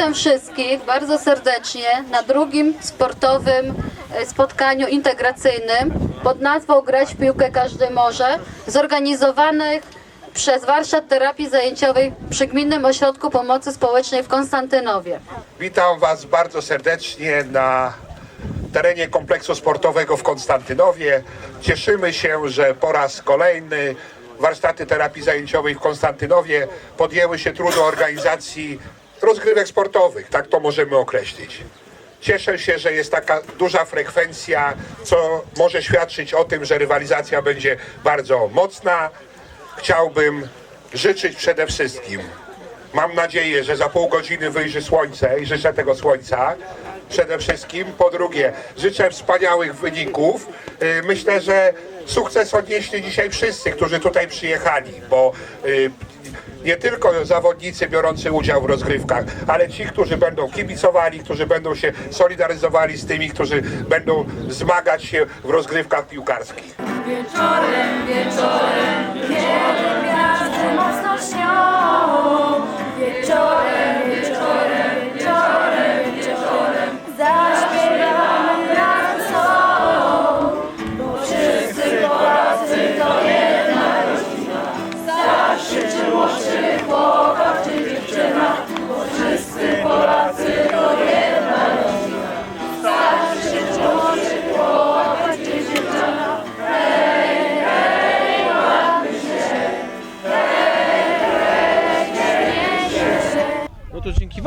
Witam wszystkich bardzo serdecznie na drugim sportowym e, spotkaniu integracyjnym pod nazwą Grać w piłkę każdy może, zorganizowanych przez Warsztat Terapii Zajęciowej przy Gminnym Ośrodku Pomocy Społecznej w Konstantynowie. Witam Was bardzo serdecznie na terenie kompleksu sportowego w Konstantynowie. Cieszymy się, że po raz kolejny warsztaty terapii zajęciowej w Konstantynowie podjęły się trudu organizacji rozgrywek sportowych, tak to możemy określić. Cieszę się, że jest taka duża frekwencja, co może świadczyć o tym, że rywalizacja będzie bardzo mocna. Chciałbym życzyć przede wszystkim Mam nadzieję, że za pół godziny wyjrzy słońce i życzę tego słońca przede wszystkim. Po drugie, życzę wspaniałych wyników. Yy, Myślę, że sukces odnieśli dzisiaj wszyscy, którzy tutaj przyjechali, bo yy, nie tylko zawodnicy biorący udział w rozgrywkach, ale ci, którzy będą kibicowali, którzy będą się solidaryzowali z tymi, którzy będą zmagać się w rozgrywkach piłkarskich. Wieczorem, wieczorem, wieczorem,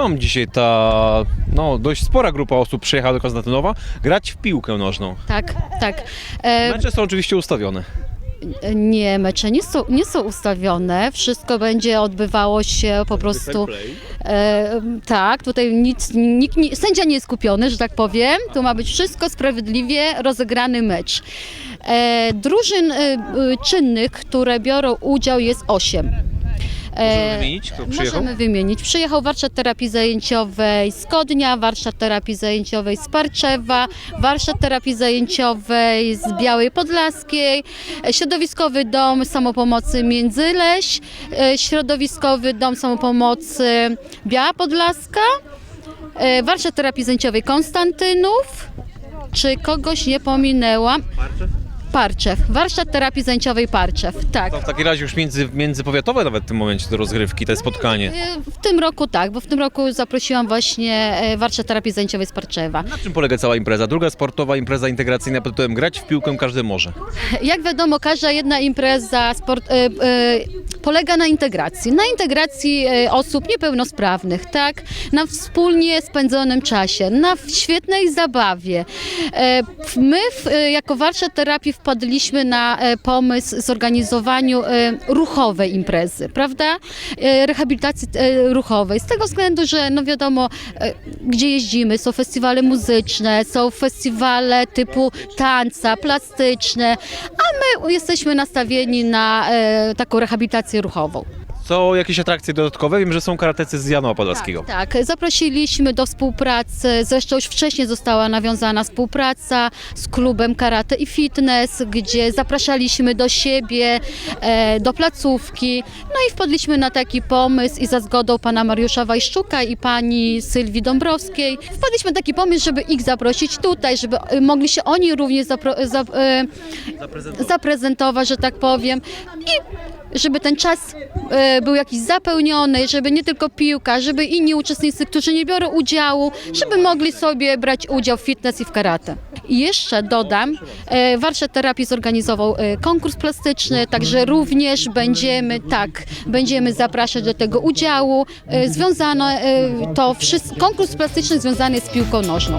Wam dzisiaj ta no, dość spora grupa osób przyjechała do Konstantynowa grać w piłkę nożną. Tak, tak. E, Mecze są oczywiście ustawione. nie, mecze nie są, nie są ustawione. Wszystko będzie odbywało się po prostu. E, tak, tutaj nic, nikt, nie, sędzia nie jest kupiony, że tak powiem. Tu ma być wszystko sprawiedliwie rozegrany mecz. E, drużyn e, e, czynnych, które biorą udział jest 8. Możemy wymienić, kto przyjechał? Możemy wymienić. Przyjechał warsztat terapii zajęciowej z Kodnia, warsztat terapii zajęciowej z Parczewa, warsztat terapii zajęciowej z Białej Podlaskiej, e, środowiskowy dom samopomocy Międzyleś, e, środowiskowy dom samopomocy Biała Podlaska, e, warsztat terapii zajęciowej Konstantynów. Czy kogoś nie pominęłam? Parczew. Warsztat terapii zajęciowej Parczew. Tak. To w takim razie już między, międzypowiatowe nawet w tym momencie te rozgrywki, te spotkanie. E, W tym roku tak, bo w tym roku zaprosiłam właśnie e, warsztat terapii zajęciowej z Parczewa. Na czym polega cała impreza? Druga sportowa impreza integracyjna pod tytułem Grać w piłkę każdy może. Jak wiadomo, każda jedna impreza sport, e, e, polega na integracji. Na integracji e, osób niepełnosprawnych, tak? Na wspólnie spędzonym czasie, na w- świetnej zabawie. E, w- my w, e, jako warsztat terapii wpadliśmy na e, pomysł zorganizowaniu e, ruchowej imprezy, prawda? E, rehabilitacji ruchowej. Z tego względu, że no wiadomo, gdzie jeździmy, są festiwale muzyczne, są festiwale typu tanca, plastyczne, a my jesteśmy nastawieni na taką rehabilitację ruchową. Są jakieś atrakcje dodatkowe? Wiem, że są karatecy z Janowa Podlaskiego. Tak, zaprosiliśmy do współpracy, zresztą już wcześniej została nawiązana współpraca z klubem Karate i Fitness, gdzie zapraszaliśmy do siebie, e, do placówki. No i wpadliśmy na taki pomysł i za zgodą pana Mariusza Wajszczuka i pani Sylwii Dąbrowskiej wpadliśmy na taki pomysł, żeby ich zaprosić tutaj, żeby e, mogli się oni również zapro, za, e, zaprezentować, że tak powiem. I żeby ten czas e, był jakiś zapełniony, żeby nie tylko piłka, żeby inni uczestnicy, którzy nie biorą udziału, żeby mogli sobie brać udział w fitness i w karate. I jeszcze dodam, e, warsztat terapii zorganizował e, konkurs plastyczny, także również będziemy, tak, będziemy zapraszać do tego udziału. E, związano e, to wszystko, konkurs plastyczny związany jest z piłką nożną.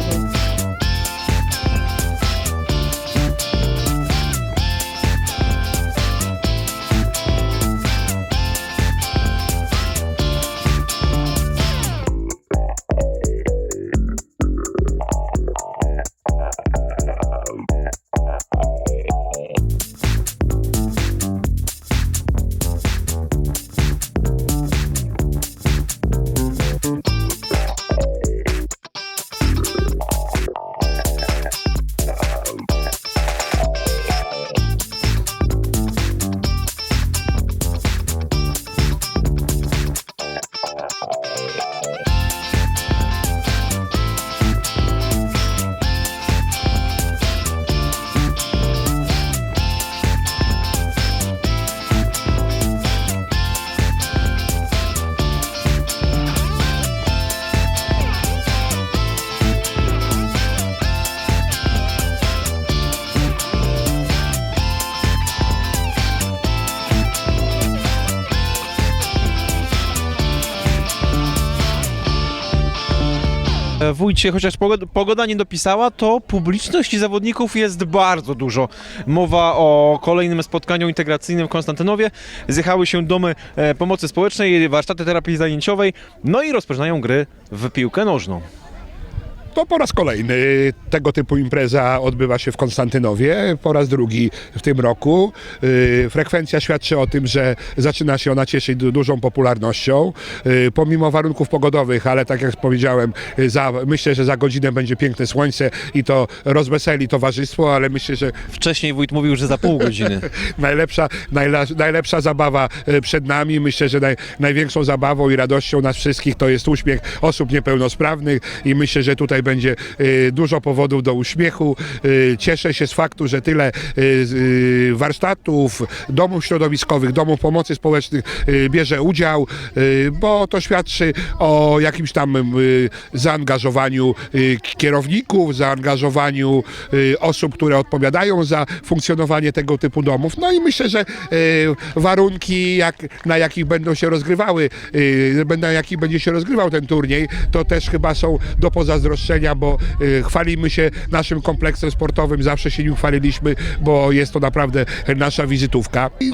Wójcie, chociaż pogoda, pogoda nie dopisała, to publiczności zawodników jest bardzo dużo. Mowa o kolejnym spotkaniu integracyjnym w Konstantynowie. Zjechały się domy e, pomocy społecznej, warsztaty terapii zajęciowej, no i rozpoczynają gry w piłkę nożną. To po raz kolejny tego typu impreza odbywa się w Konstantynowie, po raz drugi w tym roku. Yy, Frekwencja świadczy o tym, że zaczyna się ona cieszyć du- dużą popularnością, yy, pomimo warunków pogodowych, ale tak jak powiedziałem, yy, za, myślę, że za godzinę będzie piękne słońce i to rozweseli towarzystwo, ale myślę, że Wcześniej wójt mówił, że za pół godziny. najlepsza, najla, najlepsza zabawa przed nami. Myślę, że naj, największą zabawą i radością nas wszystkich to jest uśmiech osób niepełnosprawnych i myślę, że tutaj będzie e, dużo powodów do uśmiechu. E, Cieszę się z faktu, że tyle e, warsztatów, domów środowiskowych, domów pomocy społecznych bierze udział, bo to świadczy o jakimś tam zaangażowaniu kierowników, zaangażowaniu osób, które odpowiadają za funkcjonowanie tego typu domów. No i myślę, że warunki, jak, na jakich będą się rozgrywały, na jakich będzie się rozgrywał ten turniej, to też chyba są do pozazdroszczenia, bo e, chwalimy się naszym kompleksem sportowym, zawsze się nim chwaliliśmy, bo jest to naprawdę nasza wizytówka. I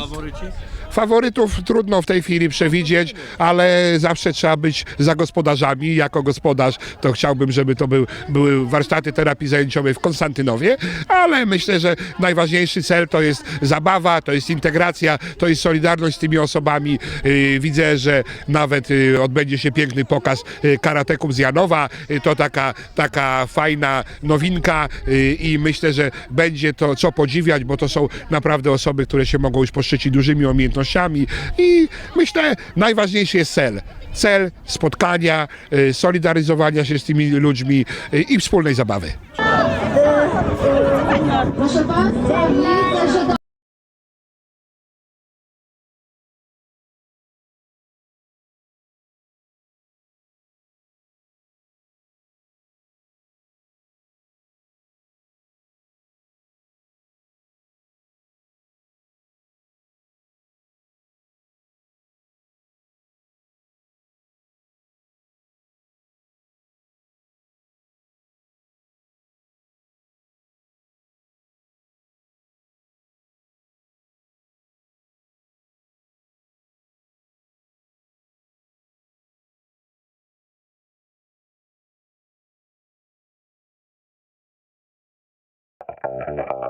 Faworytów trudno w tej chwili przewidzieć, ale zawsze trzeba być za gospodarzami. Jako gospodarz to chciałbym, żeby to był, były warsztaty terapii zajęciowej w Konstantynowie, ale myślę, że najważniejszy cel to jest zabawa, to jest integracja, to jest solidarność z tymi osobami. Yy, Widzę, że nawet yy, odbędzie się piękny pokaz yy, karatekum z Janowa. To taka, taka fajna nowinka i myślę, że będzie to co podziwiać, bo to są naprawdę osoby, które się mogą już poszczycić dużymi umiejętnościami i myślę, najważniejszy jest cel. Cel spotkania, y, solidaryzowania się z tymi ludźmi y, i wspólnej zabawy. Proszę Państwa,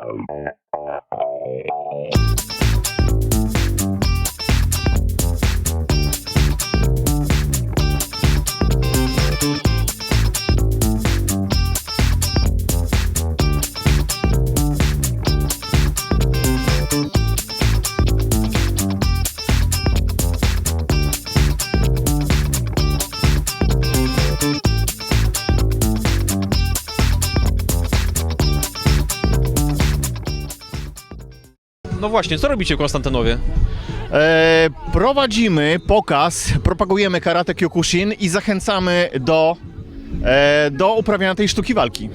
widzę, właśnie, co robicie w Konstantynowie? E, prowadzimy pokaz, propagujemy karate Kyokushin i zachęcamy do, e, do uprawiania tej sztuki walki.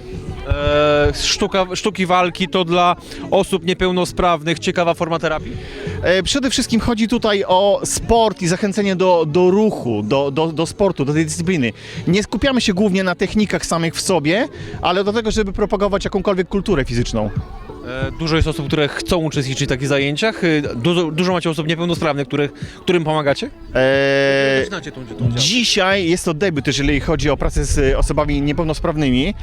E, sztuka, sztuki walki to dla osób niepełnosprawnych ciekawa forma terapii? E, przede wszystkim chodzi tutaj o sport i zachęcenie do, do ruchu, do, do, do sportu, do tej dyscypliny. Nie skupiamy się głównie na technikach samych w sobie, ale do tego, żeby propagować jakąkolwiek kulturę fizyczną. E, Dużo jest osób, które chcą uczestniczyć w takich zajęciach. E, Dużo, dużo macie osób niepełnosprawnych, których, którym pomagacie? E, Znacie tą, tą. Dzisiaj jest to debiut, jeżeli chodzi o pracę z osobami niepełnosprawnymi,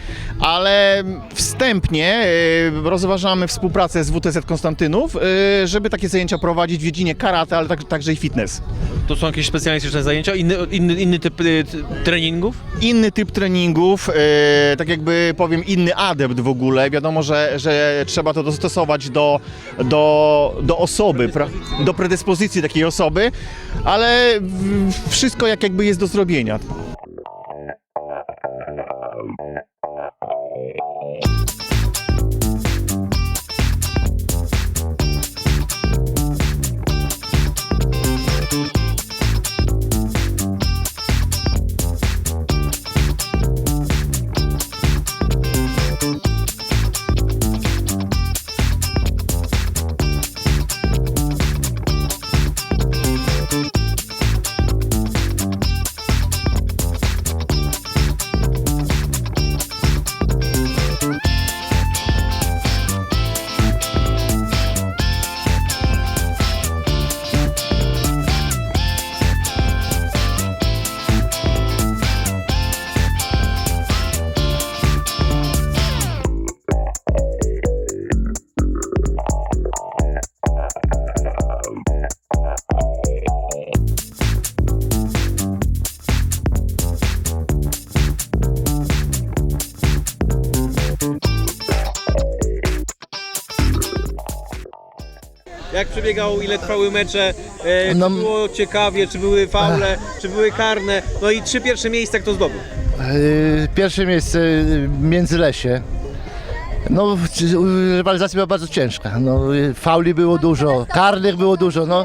ale wstępnie e, rozważamy współpracę z WTZ Konstantynów, e, żeby takie zajęcia prowadzić w dziedzinie karate, ale tak, także i fitness. To są jakieś specjalistyczne zajęcia? Inny, inny, inny typ t- treningów? Inny typ treningów, e, tak jakby powiem inny adept w ogóle. Wiadomo, że, że trzeba to dostosować do, do, do osoby, pra, do predyspozycji takiej osoby, ale w- wszystko jak jakby jest do zrobienia. Jak przebiegał, ile trwały mecze, e, No- czy było ciekawie, czy były faule, czy były karne, no i trzy pierwsze miejsca kto zdobył? Yy, Pierwsze miejsce yy, Międzylesie. No, c- yy, rywalizacja była bardzo ciężka. No, yy, fauli było dużo, karnych było dużo. No,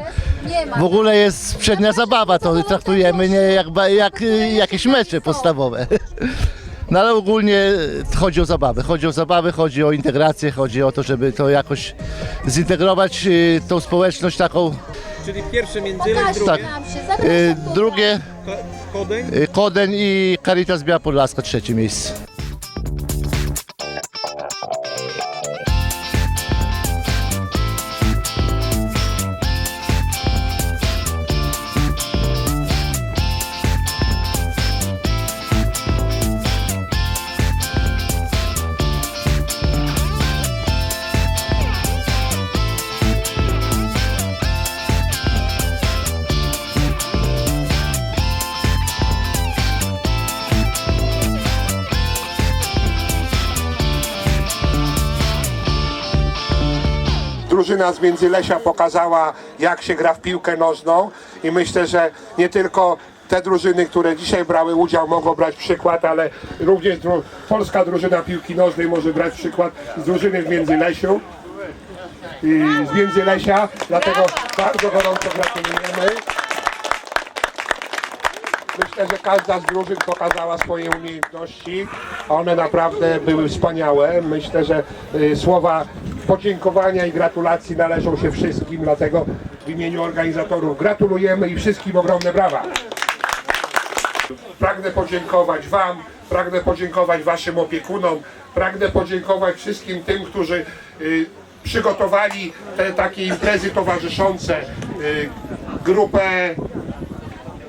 w ogóle jest przednia zabawa, to traktujemy nie jak, ba- jak yy, jakieś mecze podstawowe. No ale ogólnie yy, chodzi o zabawę, chodzi o zabawę, chodzi o integrację, chodzi o to, żeby to jakoś zintegrować yy, tą społeczność taką. Czyli pierwsze Międzyleś, drugie Tak. Yy, Drugie Ko- Kodeń, Koden i Caritas Biała Podlaska trzecie miejsce. Drużyna z Międzylesia pokazała, jak się gra w piłkę nożną i myślę, że nie tylko te drużyny, które dzisiaj brały udział, mogą brać przykład, ale również dru- polska drużyna piłki nożnej może brać przykład z drużyny w Międzylesiu. I z Międzylesia, dlatego bardzo gorąco gratulujemy. Myślę, że każda z drużyn pokazała swoje umiejętności. One naprawdę były wspaniałe. Myślę, że y, słowa podziękowania i gratulacji należą się wszystkim, dlatego w imieniu organizatorów gratulujemy i wszystkim ogromne brawa. Pragnę podziękować Wam, pragnę podziękować Waszym opiekunom, pragnę podziękować wszystkim tym, którzy y, przygotowali te takie imprezy towarzyszące, y, grupę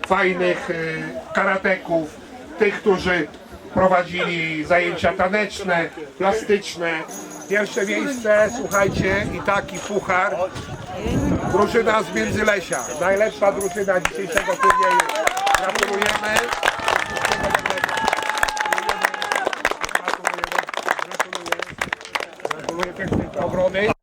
fajnych y, karateków, tych, którzy prowadzili zajęcia taneczne, plastyczne. Pierwsze miejsce, słuchajcie, i taki puchar. Drużyna z Międzylesia, najlepsza drużyna dzisiejszego turnieju. Gratulujemy. Gratuluję pięknej obrony.